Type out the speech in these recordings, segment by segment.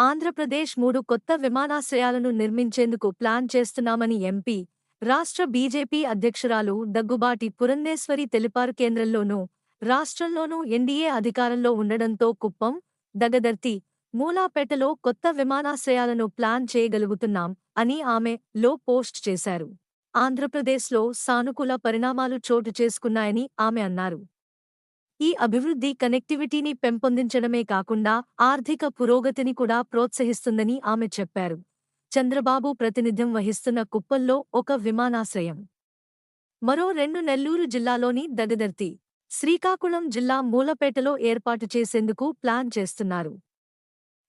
ఆంధ్రప్రదేశ్ మూడు కొత్త విమానాశ్రయాలను నిర్మించేందుకు ప్లాన్ చేస్తున్నామని ఎంపీ రాష్ట్ర బీజేపీ అధ్యక్షురాలు దగ్గుబాటి పురంధేశ్వరి తెలిపారు. కేంద్రంలోనూ రాష్ట్రంలోనూ ఎన్డీఏ అధికారంలో ఉండడంతో కుప్పం దగదర్తి మూలాపేటలో కొత్త విమానాశ్రయాలను ప్లాన్ చేయగలుగుతున్నాం అని ఆమె లో పోస్ట్ చేశారు. ఆంధ్రప్రదేశ్లో సానుకూల పరిణామాలు చోటు చేసుకున్నాయని ఆమె అన్నారు. ఈ అభివృద్ధి కనెక్టివిటీని పెంపొందించడమే కాకుండా ఆర్థిక పురోగతిని కూడా ప్రోత్సహిస్తుందని ఆమె చెప్పారు. చంద్రబాబు ప్రతినిధ్యం వహిస్తున్న కుప్పల్లో ఒక విమానాశ్రయం. మరో రెండు నెల్లూరు జిల్లాలోని దగదర్తి శ్రీకాకుళం జిల్లా మూలపేటలో ఏర్పాటు చేసేందుకు ప్లాన్ చేస్తున్నారు.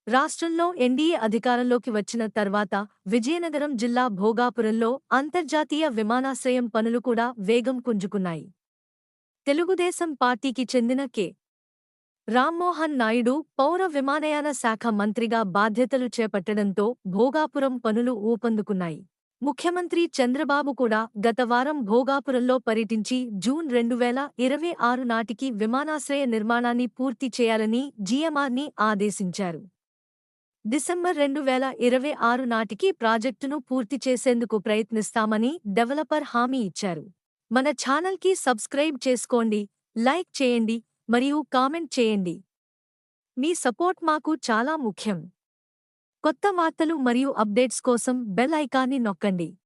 రాష్ట్రంలో ఎన్డీఏ అధికారంలోకి వచ్చిన తర్వాత విజయనగరం జిల్లా భోగాపురంలో అంతర్జాతీయ విమానాశ్రయం పనులు కూడా వేగం పుంజుకున్నాయి. తెలుగుదేశం పార్టీకి చెందిన కె. రామ్మోహన్ నాయుడు పౌర విమానయాన శాఖ మంత్రిగా బాధ్యతలు చేపట్టడంతో భోగాపురం పనులు ఊపందుకున్నాయి. ముఖ్యమంత్రి చంద్రబాబు కూడా గత వారం భోగాపురంలో పర్యటించి జూన్ రెండు వేల ఇరవై ఆరు నాటికి విమానాశ్రయ నిర్మాణాన్ని పూర్తి చేయాలని జీఎంఆర్ని ఆదేశించారు. డిసెంబర్ రెండు వేల ఇరవై ఆరు నాటికి ప్రాజెక్టును పూర్తి చేసేందుకు ప్రయత్నిస్తామని డెవలపర్ హామీ ఇచ్చారు. మన ఛానల్కి సబ్స్క్రైబ్ చేసుకోండి లైక్ చేయండి మరియు కామెంట్ చేయండి. మీ సపోర్ట్ మాకు చాలా ముఖ్యం. కొత్త వార్తలు మరియు అప్డేట్స్ కోసం బెల్ ఐకాన్ని నొక్కండి.